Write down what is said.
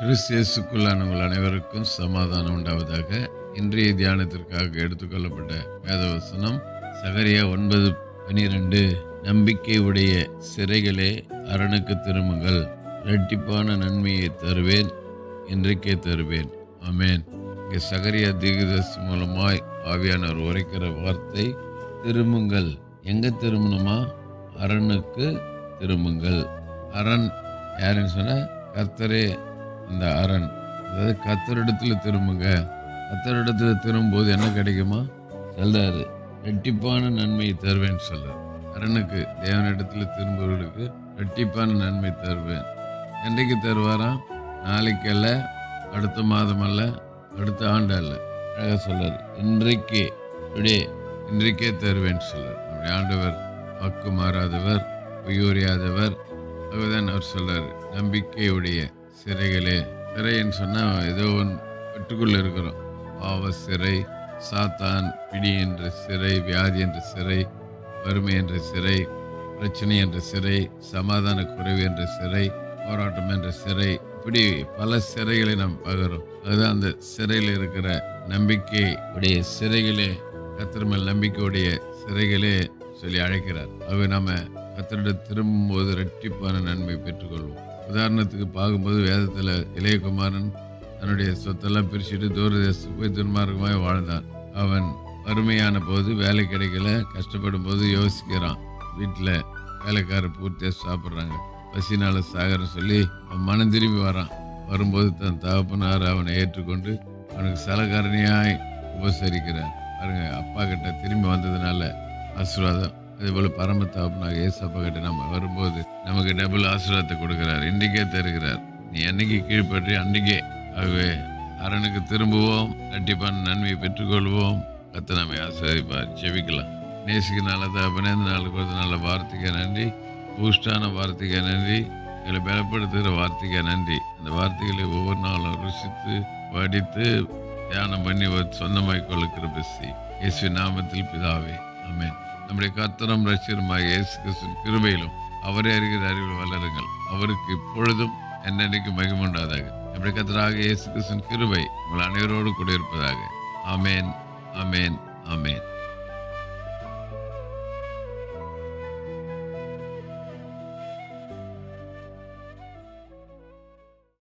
கிறிஸ்தியசுக்குள்ளானவங்கள் அனைவருக்கும் சமாதானம் உண்டாவதாக. இன்றைய தியானத்திற்காக எடுத்துக்கொள்ளப்பட்ட வேதவசனம் சகரியா ஒன்பது பனிரெண்டு. நம்பிக்கை உடைய சிறைகளே அரணுக்கு திரும்புங்கள். இரட்டிப்பான நன்மையை தருவேன் இன்றைக்கே தருவேன். அமேன் இங்கே சகரியா தீகதர்சி மூலமாய் ஆவியானவர் உரைக்கிற வார்த்தை திரும்புங்கள். எங்கே திரும்பணுமா? அரணுக்கு திரும்புங்கள். அரண் யாருன்னு சொன்னால் கர்த்தரே அந்த அரண். அதாவது கத்தரிடத்தில் திரும்புங்க. கத்தரிடத்தில் திரும்பும்போது என்ன கிடைக்குமா? சொல்றாரு ரெட்டிப்பான நன்மையை தருவேன்னு சொல்றாரு. அரணுக்கு தேவனிடத்தில் திரும்புவர்களுக்கு ரெட்டிப்பான நன்மை தருவேன். என்றைக்கு தருவாராம் நாளைக்கு அல்ல அடுத்த மாதம் அல்ல அடுத்த ஆண்டு அல்ல. அழகாக சொல்றாரு இன்றைக்கே டுடே இன்றைக்கே தருவேன்னு சொல்றாரு. நம்முடைய ஆண்டவர் வாக்கு மாறாதவர் உயிரியாதவர் அதுதான் அவர் சொல்றாரு நம்பிக்கையுடைய சிறைகளே. சிறைன்னு சொன்னால் ஏதோ ஒன்று கட்டுக்குள்ளே இருக்கிறோம். பாவ சிறை சாத்தான் பிடி என்ற சிறை வியாதி என்ற சிறை வறுமை என்ற சிறை பிரச்சனை என்ற சிறை சமாதான குறைவு என்ற சிறை போராட்டம் என்ற சிறை. இப்படி பல சிறைகளை நாம் பகிறோம் அதுதான் அந்த சிறையில் இருக்கிற நம்பிக்கை உடைய சிறைகளே. கத்திரமல் நம்பிக்கையுடைய சிறைகளே சொல்லி அழைக்கிறார். அவை நம்ம கத்தரிட திரும்பும்போது இரட்டிப்பான நன்மை பெற்றுக்கொள்வோம். உதாரணத்துக்கு பார்க்கும்போது வேதத்தில் இளையகுமாரன் தன்னுடைய சொத்தெல்லாம் பிரிச்சுட்டு தூரதேசத்துக்கு போய் துன்மார்க்கமாக வாழ்ந்தான். அவன் வறுமையான போது வேலை கிடைக்கல கஷ்டப்படும் போது யோசிக்கிறான். வீட்டில் வேலைக்காரர் பூர்த்தியாக சாப்பிட்றாங்க. பசினால சாகரம் சொல்லி அவன் மனம் திரும்பி வரான். வரும்போது தன் தகப்பனார் அவனை ஏற்றுக்கொண்டு அவனுக்கு சலகாரணியாய் உபசரிக்கிறார். பாருங்க அப்பா கிட்ட திரும்பி வந்ததுனால ஆசீர்வாதம். அதே போல பரம தகப்பனாக நம்ம வரும்போது நமக்கு டபுள் ஆசீர்வாதத்தை கொடுக்குறார். இன்றைக்கே தருகிறார். நீ என்னைக்கு கீழ்பற்றி அன்றைக்கே ஆகவே அரணுக்கு திரும்புவோம். கண்டிப்பான நன்மையை பெற்றுக்கொள்வோம். கத்த நம்மை ஆசிரியப்பார் ஜெபிக்கலாம். நேசிக்கு நல்ல தகப்பனே இந்த நாளுக்கு ஒரு நல்ல வார்த்தைக்கு நன்றி. பூஸ்டான வார்த்தைக்கு நன்றி. எங்களை பலப்படுத்துகிற வார்த்தைக்கு நன்றி. அந்த வார்த்தைகளை ஒவ்வொரு நாளும் ருசித்து படித்து தியானம் பண்ணி ஒரு சொந்தமாய் கொள்ள கிருபசி இயேசு நாமத்தில் பிதாவே. அமேன் நம்முடைய கத்தனம் ரசிகருமாக இயேசு கிருஷ்ணன் கிருபையிலும் அவரே அறிகிற அறிவில் வளருங்கள். அவருக்கு இப்பொழுதும் என்னென்னைக்கு மகிமுண்டாதாக நம்முடைய கர்த்தராக இயேசு கிருஷ்ணன் கிருபை உங்கள் அனைவரோடு கூட இருப்பதாக. அமேன் அமேன் அமேன்